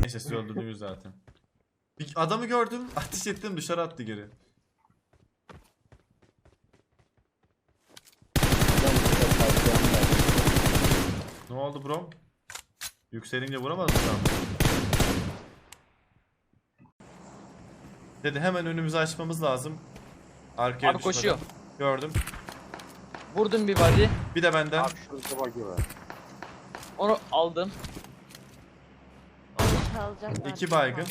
Neyse sizi öldürdünüz zaten. Adamı gördüm, ateş ettim dışarı attı geri. Ne oldu bro? Yükselince vuramadın mı sen? Dedi hemen önümüzü açmamız lazım. Arkaya Abi düşmeden. koşuyor. Gördüm. Vurdum bir body. Bir de benden. Abi şurada bakıyor. Onu aldım. Çalacaklar. İki baygın.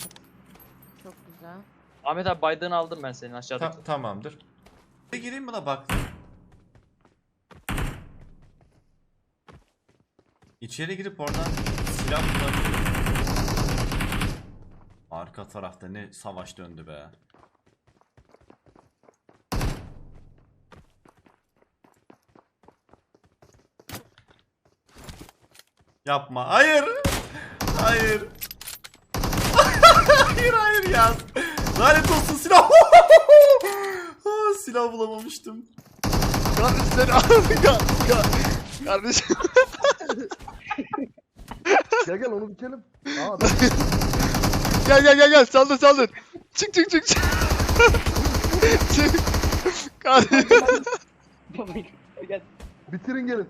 Çok güzel. Ahmet abi baydığını aldım ben senin Ta- aşağıdaki. tamamdır. Bir gireyim buna bak. İçeri girip oradan silah bulabilirim. Arka tarafta ne savaş döndü be. Yapma. Hayır. Hayır. hayır hayır ya. Lanet olsun silah. Silah bulamamıştım. Kardeşim sen kardeşim. Bitelim. Aa, gel gel gel gel saldır saldır. Çık çık çık çık. çık. Bitirin gelin.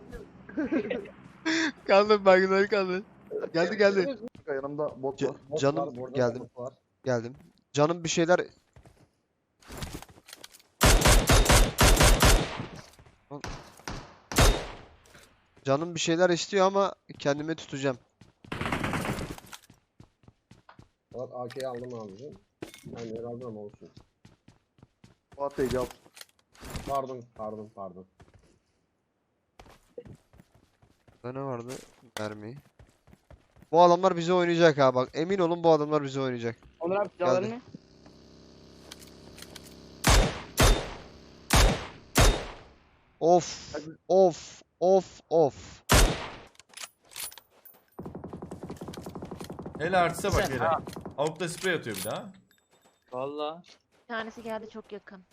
Kaldım ben güzel kaldım. Geldi geldi. Yanımda bot var. Bot canım, var, geldim. var. Geldim. Canım bir şeyler Canım bir şeyler istiyor ama kendimi tutacağım. Murat AK'yi aldım abicim. Yani razı olsun. Fuat Bey gel. Pardon, pardon, pardon. Burada ne vardı? Mermi. Bu adamlar bize oynayacak ha bak. Emin olun bu adamlar bize oynayacak. Onur abi Geldi. silahlarını. Of. Of. Of. Of. Hele artiste bak Sen- hele. Avukta sprey atıyor bir daha. Valla. Bir tanesi geldi çok yakın.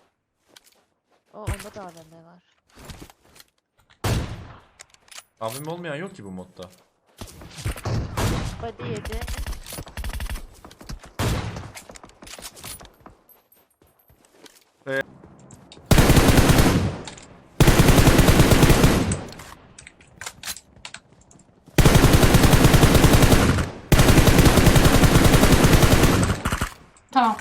O onda da AVM var. Abim olmayan yok ki bu modda. Body yedi. Tamam.